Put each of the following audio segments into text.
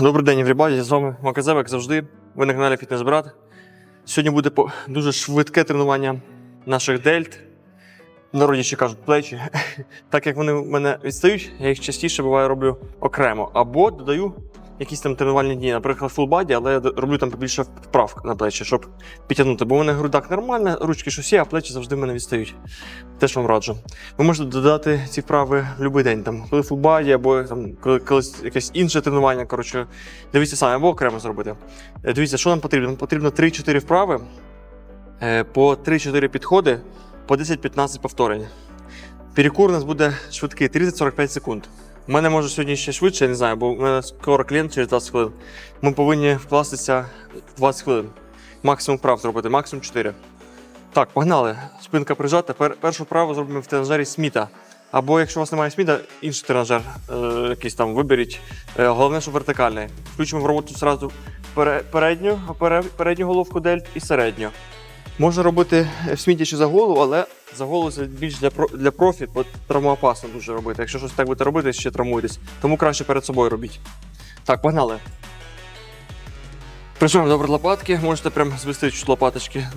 Добрий день, everybody, з вами Маказев, як завжди. Ви на каналі Фітнес Брат. Сьогодні буде дуже швидке тренування наших дельт. Народі ще кажуть плечі. Так як вони в мене відстають, я їх частіше буває роблю окремо. Або додаю якісь там тренувальні дні, наприклад, фулбаді, але я роблю там побільше вправ на плечі, щоб підтягнути. Бо у мене грудак нормальна, ручки щось а плечі завжди в мене відстають. Теж вам раджу. Ви можете додати ці вправи в будь-який день, там, коли фулбаді, або там, коли колись якесь інше тренування. Коротше, дивіться самі, або окремо зробити. Е, Дивіться, що нам потрібно? Нам потрібно 3-4 вправи, е, по 3-4 підходи, по 10-15 повторень. Перекур у нас буде швидкий 30-45 секунд. У мене може сьогодні ще швидше, я не знаю, бо у мене скоро клієнт через 20 хвилин. Ми повинні вкластися 20 хвилин. Максимум вправ зробити, максимум 4. Так, погнали. Спинка прижата. Пер, першу вправу зробимо в тренажері Сміта. Або якщо у вас немає Сміта, інший тренажер е, якийсь там виберіть. Е, головне, щоб вертикальний. Включимо в роботу зразу пере- передню, пере- передню головку дельт і середню. Можна робити в сміті ще за голову, але за голову це більш для, для профі, бо травмоопасно дуже робити. Якщо щось так будете робити, ще травмуєтесь. Тому краще перед собою робіть. Так, погнали. Прижимаємо добре лопатки, можете прям звести чуть лопаточки.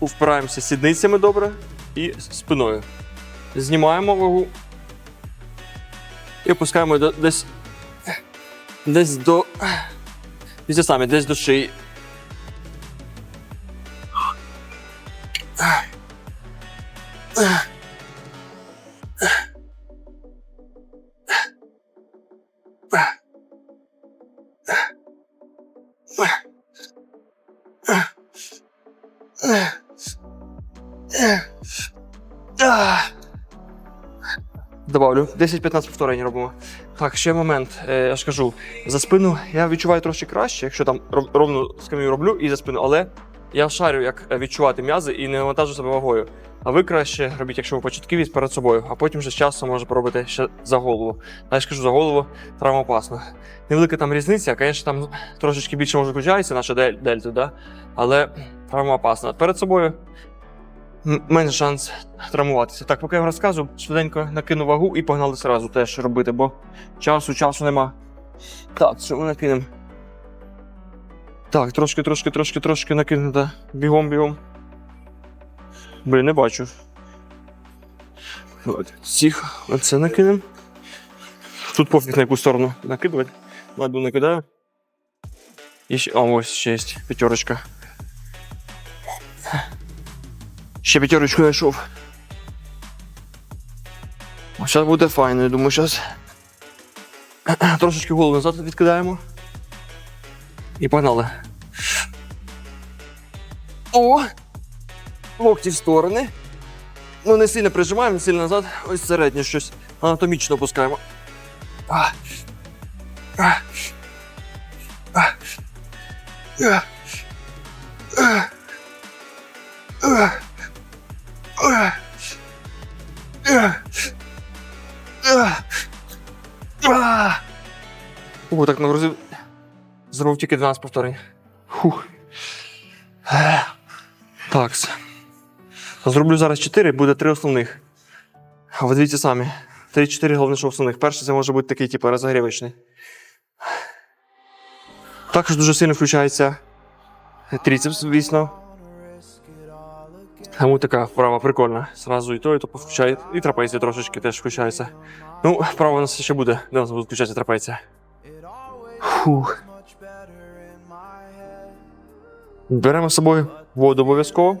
Впираємося сідницями добре і спиною. Знімаємо вагу. І опускаємо десь. Десь до. Десь до шиї. Добавлю. 10-15 повторень робимо. Так, ще момент. Е, я ж кажу, за спину я відчуваю трошки краще, якщо там ров- ровно скам'ю роблю і за спину, але я шарю, як е, відчувати м'язи і не навантажу себе вагою. А ви краще робіть, якщо ви початківець перед собою, а потім вже з часом можна поробити ще за голову. А я ж кажу, за голову травмоопасно. Невелика там різниця, звісно, там трошечки більше може включається наша дель- дельта, да? але травмоопасно. Перед собою менше шанс травмуватися. Так, поки я вам розказую, швиденько накину вагу і погнали зразу теж робити, бо часу, часу нема. Так, що ми накинемо? Так, трошки, трошки, трошки, трошки накинуто. Бігом, бігом. Блін, не бачу. Всіх оце накинемо. Тут пофіг на яку сторону накидувати. Ладно, накидаю. І ще, а, ось ще п'ятерочка. Ще п'ятерочку знайшов. Зараз буде файно, я думаю, зараз трошечки голову назад відкидаємо. І погнали. О! Локті в сторони. Ну, не сильно прижимаємо, не сильно назад. Ось середнє щось. Анатомічно опускаємо. А. О, так нагрузив. Зробив тільки 12 повторень. Фух. Так. Зроблю зараз 4, буде 3 основних. Ви дивіться самі. 3-4 головне, що основних. Перший це може бути такий, типу, розогрівочний. Також дуже сильно включається тріцепс, звісно. Тому така вправа прикольна. Зразу і то, і то включає. І трапеція трошечки теж включається. Ну, вправа у нас ще буде, де у нас буде включатися трапеція. Фух. Беремо з собою воду обов'язково.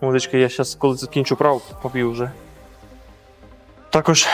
Водичка я зараз, коли закінчу прав, поп'ю вже. Також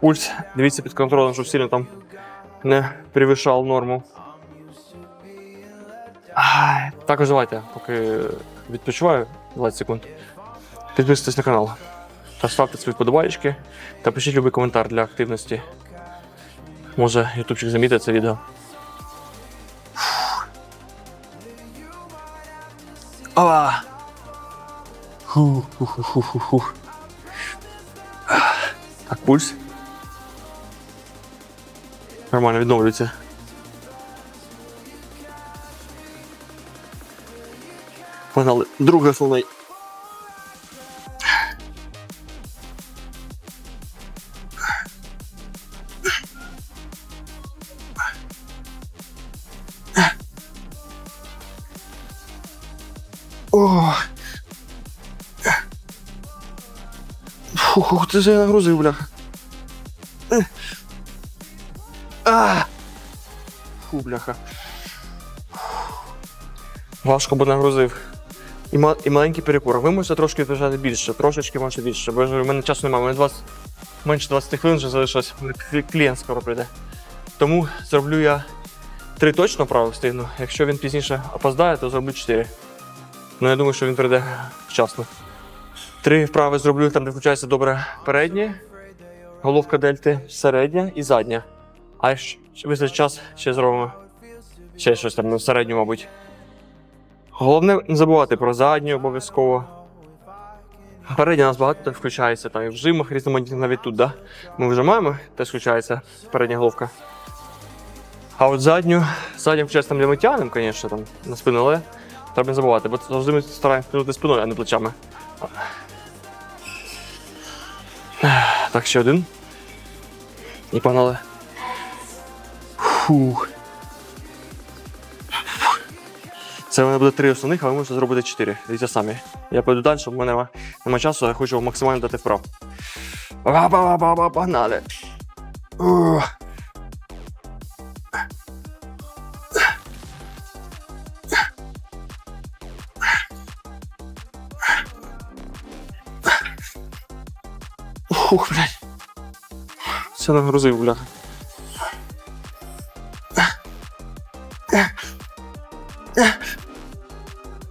пульс, дивіться під контролем, щоб сильно там не перевищав норму. Також давайте, поки відпочиваю 20 секунд. Підписуйтесь на канал та ставте свої подобаєчки та пишіть любий коментар для активності. Може, ютубчик замітить це відео. О! Фу, фу, фу, фу, фу. Так, пульс. Нормально відновлюється. Погнали. Другий основний. Фух, ти же нагрузив, бляха. А. Фу, бляха. Важко, бо нагрузив. І, ма- і маленький перекур. Ви можете трошки держати більше, трошечки можете більше, бо я ж говорю, в мене часу немає, у мене 20, менше 20 хвилин вже залишилось, клієнт скоро прийде. Тому зроблю я три точно право встигну. Якщо він пізніше опоздає, то зроблю чотири. Ну, я думаю, що він прийде вчасно. Три вправи зроблю там, де включається добре переднє, головка дельти, середня і задня. А якщо час, ще зробимо ще щось там, ну, середню, мабуть. Головне не забувати про задню обов'язково. Передня у нас багато включається, там і в жимах різноманітних навіть тут, да? Ми вжимаємо, теж включається передня головка. А от задню, задню включається там, де ми звісно, там на спину, але треба не забувати, бо завжди ми стараємося тягнути спиною, а не плечами. Так, ще один. І погнали. Фух. Це в мене буде три основних, але можна зробити чотири. Дивіться самі. Я пойду далі, щоб в мене нема, часу, я хочу максимально дати вправ. Погнали. Ух. Ух, блядь. Все нагрузив, бляха.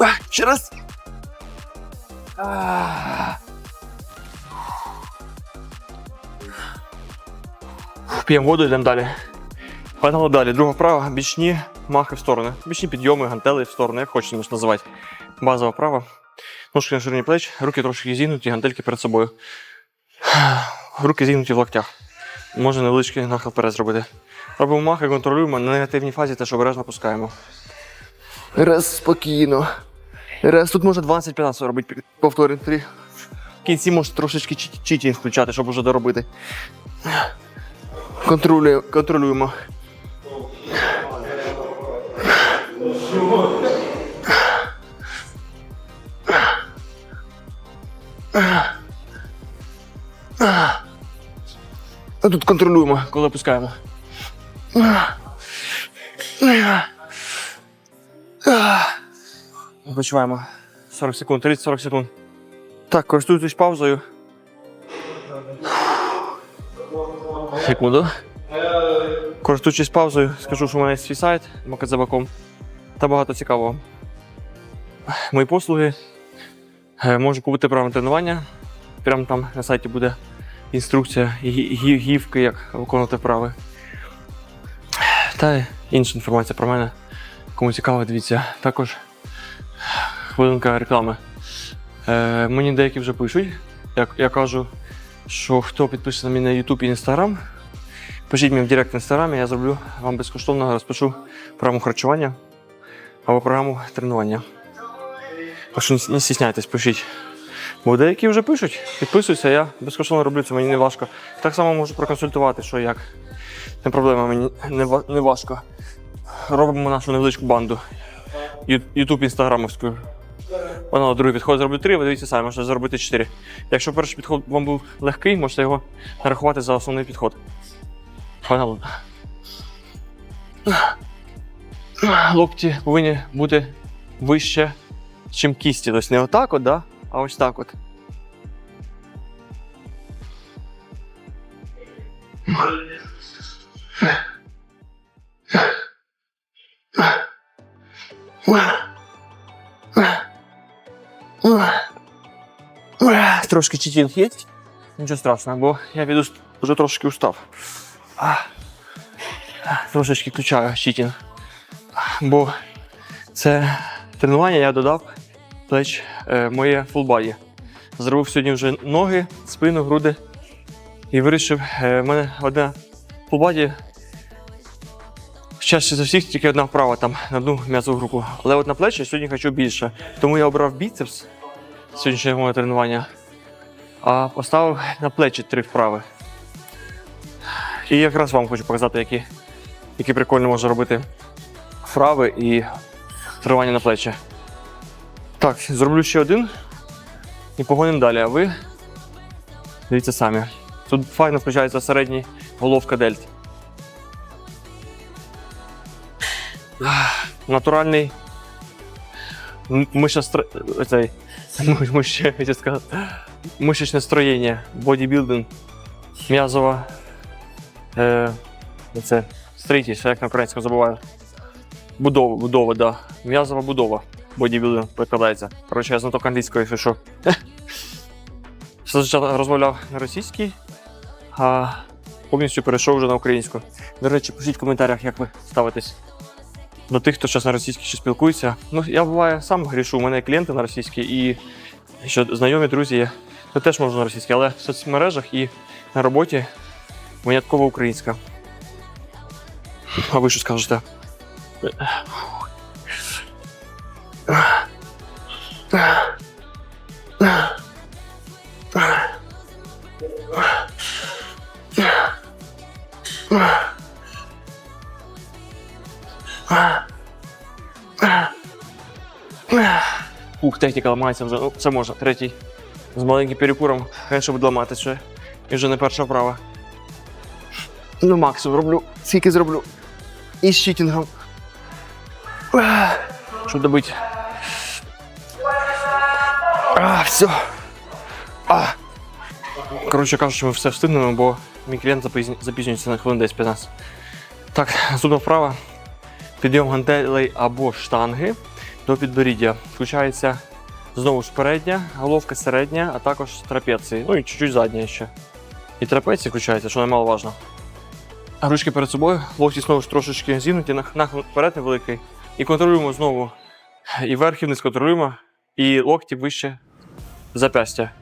А, ще раз. П'ємо воду, йдемо далі. Погнали далі. Друга вправа, бічні махи в сторони. Бічні підйоми, гантели в сторони, як хочете називати. Базова вправа. Ножки на ширині плеч, руки трошки зігнуті, гантельки перед собою. Руки зігнуті в локтях. Можна невеличкий нахил вперед зробити. Робимо махи, контролюємо, на негативній фазі теж обережно пускаємо. Раз спокійно. Раз тут може 20-15 робити повторень. Три. В кінці може трошечки чіт- включати, щоб уже доробити. Контролюємо. контролюємо. А тут контролюємо, коли пускаємо. Почуваємо 40 секунд, 30-40 секунд. Так, користуйтесь паузою. Секунду. Користуючись паузою, скажу, що у мене є свій сайт Макадзабаком. Та багато цікавого. Мої послуги. Е, Можу купити прямо тренування. Прямо там на сайті буде інструкція і гі- гі- гівки, як виконувати вправи. Та інша інформація про мене. Кому цікаво, дивіться. Також хвилинка реклами. Е, мені деякі вже пишуть. Я, я кажу, що хто підпишеться на мене на YouTube і Instagram, пишіть мені в Директ в інстаграмі, я зроблю вам безкоштовно розпишу програму харчування або програму тренування. Так що не стісняйтесь, пишіть. Бо деякі вже пишуть, підписуються, я безкоштовно роблю це, мені не важко. Так само можу проконсультувати, що як. Не проблема, мені не, не важко. Робимо нашу невеличку банду. Ютуб інстаграмовську. Вона другий підход зроблю три, ви дивіться самі, можете зробити чотири. Якщо перший підход вам був легкий, можете його нарахувати за основний підход. Локті повинні бути вище, ніж кісті. Тобто не отак, от, да? А ось так от. Трошки читінг є. Нічого страшного, бо я від уст- вже трошки устав. Трошечки включаю читінг. Бо це тренування я додав плеч моє фулбаді. Зробив сьогодні вже ноги, спину, груди. І вирішив, е, в мене одна фулбаді. Чаще за всіх тільки одна вправа там на одну м'язову групу. Але от на плечі сьогодні хочу більше. Тому я обрав біцепс сьогоднішнє моє тренування, а поставив на плечі три вправи. І якраз вам хочу показати, які, які прикольно можна робити вправи і тренування на плечі. Так. Зроблю ще один і погонимо далі. А ви дивіться самі. Тут файно включається середній головка дельт. Натуральний м- мишастро... цей, м- сказати, мишечне строєння, бодібілдинг, м'язова. Е, це стрітість, як на українському забуваю. Будова, будова, да. М'язова будова. Бодібілдинг перекладається. Коротше, я знаток англійської, якщо що. Життя розмовляв на російській, а повністю перейшов вже на українську. До речі, пишіть в коментарях, як ви ставитесь до тих, хто зараз на російській ще спілкується. Ну, я буває сам грішу, у мене є клієнти на російській і що знайомі друзі є. Це теж можна на російській, але в соцмережах і на роботі винятково українська. А ви що скажете? Ух, техніка ламається вже. Ну, це можна. Третій. З маленьким перекуром, конечно, буде ламатися. І вже не перша вправа. Ну, максимум роблю. Скільки зроблю. І з читінгом. Щоб добити. А, все. А. Коротше кажучи, ми все встигнемо, бо мій клієнт запізнюється на хвилин десь 15. Так, наступна вправа. Підйом гантелей або штанги до підборіддя. Включається знову ж передня, головка середня, а також трапеції. Ну і чуть-чуть задня ще. І трапеції включається, що немаловажно. Ручки перед собою, локті знову ж трошечки зігнуті, нах- нахил вперед невеликий. І контролюємо знову і верх, і вниз контролюємо, і локті вище запястя.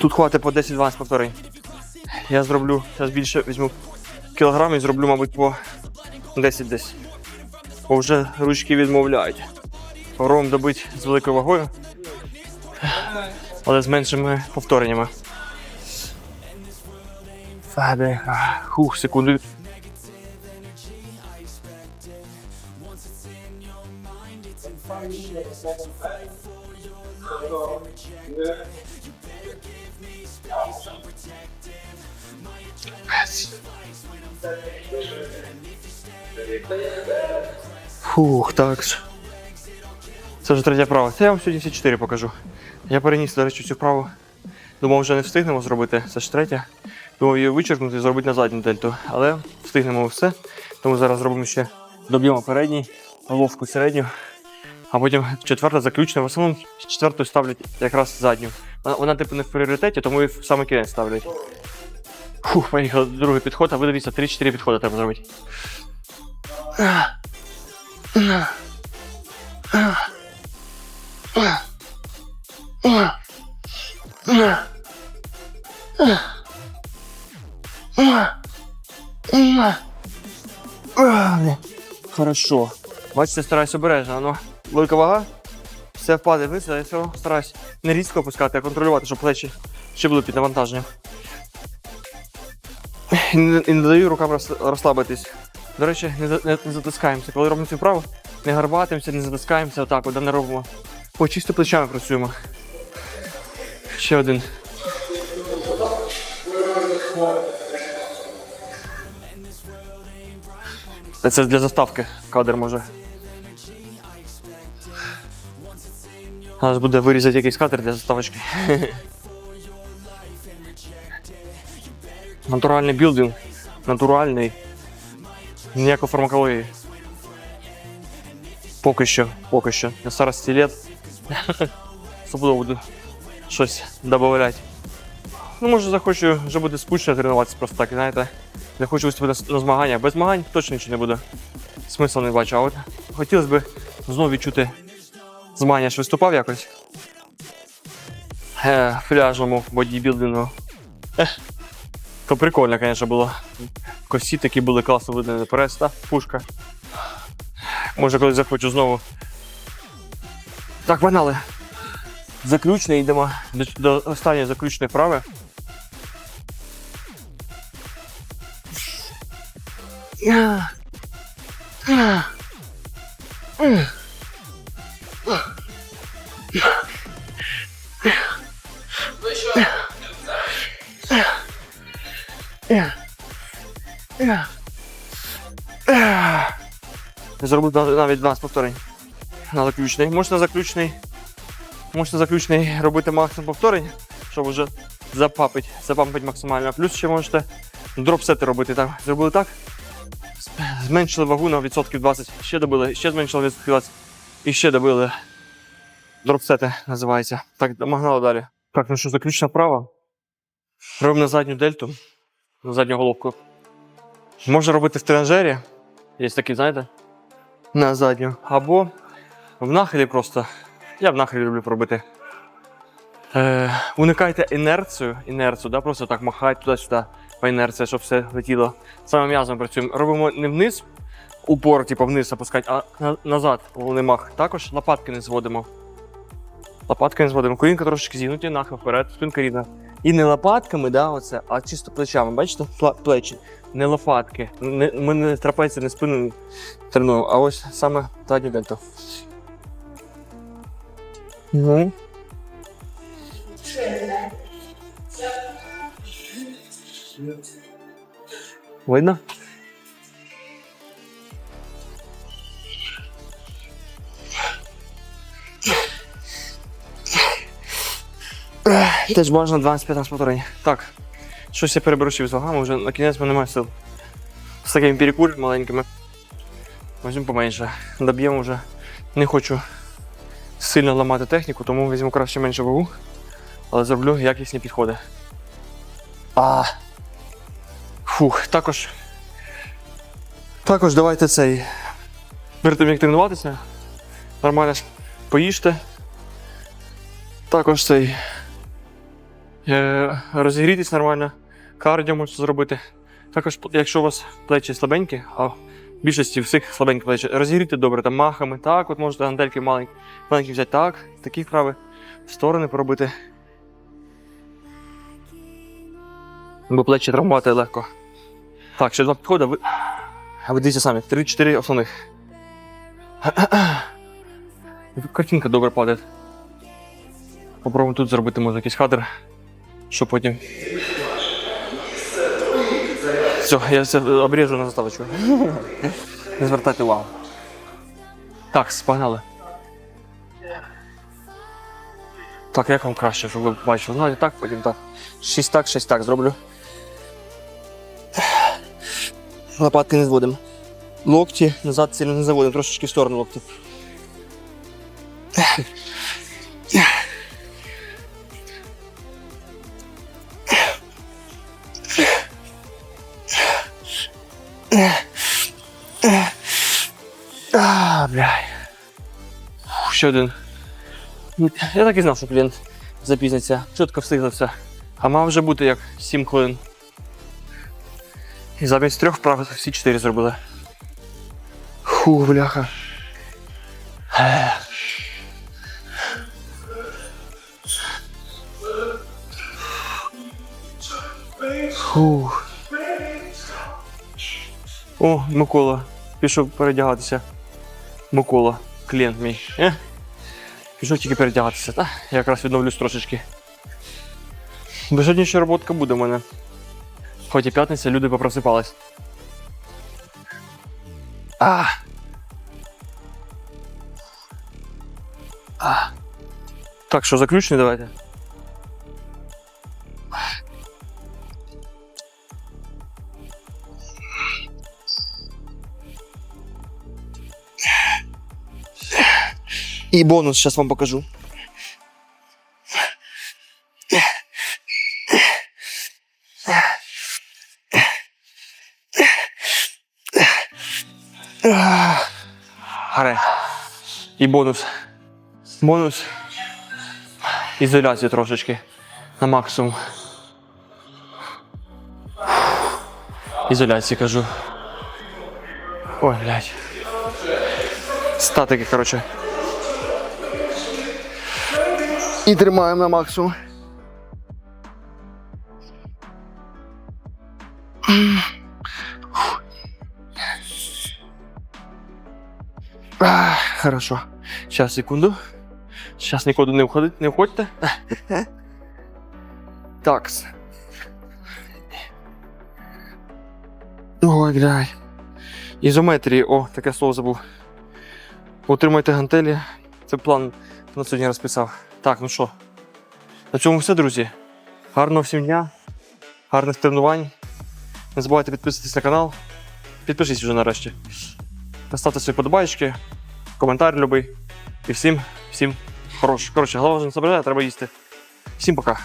Тут хватить по 10-12 повторень. Я зроблю, зараз більше візьму кілограм і зроблю, мабуть, по 10 десь. Бо вже ручки відмовляють. Попробуємо добити з великою вагою, але з меншими повтореннями. Хух, секунду. Фух, так. Це вже третя вправа. Це я вам сьогодні всі чотири покажу. Я переніс, до речі, цю вправу. Думав, вже не встигнемо зробити. Це ж третя. Думав її вичеркнути і зробити на задню дельту. Але встигнемо все. Тому зараз зробимо ще доб'ємо передній, головку середню. А потім четверта заключна. В основному четверту ставлять якраз задню. Вона, вона типу не в пріоритеті, тому її в саме кінець ставлять. Фух, поїхав другий підход, а ви дивіться, 3-4 підходи треба зробити. Хорошо. Бачите, стараюсь обережно. Ну, велика вага. Все впаде вниз, а я все стараюсь не різко опускати, а контролювати, щоб плечі ще були під навантаженням. І не, даю рукам розслабитись. До речі, не, не, не затискаємося. Коли робимо цю вправу, не гарбатимося, не затискаємося, отак, от, не робимо. О, чисто плечами працюємо. Ще один. Це для заставки кадр може. Зараз буде вирізати якийсь кадр для заставочки. Натуральний білдинг. Натуральний. Ніякої фармакології. Поки що, поки що. На старості лет. Стопудово буду щось додавати. Ну, може, захочу, вже буде скучно тренуватися просто так, знаєте. Не хочу виступити на змагання. Без змагань точно нічого не буде. Смисл не бачу. А от хотілося б знову відчути змагання, що виступав якось. Е, пляжному бодібілдингу. То прикольно, звісно, було. Кості такі були класно видно прес, та пушка. Може, колись захочу знову. Так, погнали. Заключне йдемо до, до останньої заключної вправи. Зробив нав- навіть 12 повторень на заключний. Можна заключний. Можна заключний робити максимум повторень, щоб вже запапить, запампить максимально. Плюс ще можете дропсети робити. Так, зробили так. Зменшили вагу на відсотків 20, ще добили, ще зменшили відсотків 20 і ще добили. Дропсети називається. Так, домагнали далі. Так, ну що, заключна вправа. Робимо на задню дельту, на задню головку. Можна робити в тренажері. Є такі, знаєте? На задню. Або в нахилі просто. Я в нахилі люблю пробити. Е, уникайте інерцію, інерцію, да? просто так махати туди-сюди по інерції, щоб все летіло. Саме м'язом працюємо. Робимо не вниз, упор, типу вниз опускати, а на- назад головний мах. Також лопатки не зводимо. Лопатки не зводимо. Колінка трошечки зігнуті, нахил вперед, спинка рівна. І не лопатками, да, оце, а чисто плечами. Бачите? Плечі. Не лопатки. Не, ми не трапецію, не спину тренуємо, а ось саме задню дельту. Ну. Видно? Теж можна 12-15 повторень. Так, щось я переборщив з вагами, вже на кінець мене немає сил. З такими перекур маленькими. Візьмемо поменше. Доб'ємо вже. Не хочу сильно ламати техніку, тому візьму краще менше вагу, але зроблю якісні підходи. А. Фух, також. Також давайте цей. Перед тим як тренуватися. Нормально поїжте. Також цей. Е, розігрітись нормально. Кардіо можете зробити. Також, якщо у вас плечі слабенькі, а в більшості всіх слабенькі плечі, розігріти добре там махами. Так, от можете гантельки маленькі, маленькі взяти так, такі вправи, сторони поробити. Бо плечі травмувати легко. Так, ще два підходи. Ви... А ви дивіться самі, 3-4 основних. Картинка добре падає. Попробуємо тут зробити може якийсь кадр, щоб потім. Все, я все обрежу на заставочку. Не звертайте увагу. Так, погнали. Так, як вам краще, щоб ви бачили? Ну, і так, потім так. Шість так, шість так зроблю. Лопатки не зводимо. Локті назад сильно не заводимо, трошечки в сторону локті. Ще один. Я так і знав, що клієнт запізниться. Чітко встиг. А мав вже бути як 7 хвилин. І замість трьох вправ всі чотири зробили. Фу, бляха. Фу. О, Микола. Пішов передягатися. Микола, клієнт мій. Пішов тільки передягатися, та? Я якраз відновлюсь трошечки. Бо сьогодні ще роботка буде в мене. Хоч і п'ятниця, люди попросипались. А. А. Так, що, заключний давайте. І бонус зараз вам покажу. Гаре. І бонус. Бонус. Ізоляцію трошечки. На максимум. ізоляції кажу. Ой, блядь. Статики, коротше. І тримаємо на максимум. Хорошо. Сейчас, секунду. Сейчас нікуди не входить, не входьте. Такс. Ой, блядь. Ізометрії, о, таке слово забув. Утримайте гантелі. Це план на сьогодні розписав. Так, ну що. На цьому все, друзі. Гарного всім дня, гарних тренувань. Не забувайте підписатися на канал. Підпишись вже нарешті. Поставте свої подобайки, коментар любий. І всім, всім хорош. Коротше, голова вже не забирає, треба їсти. Всім пока.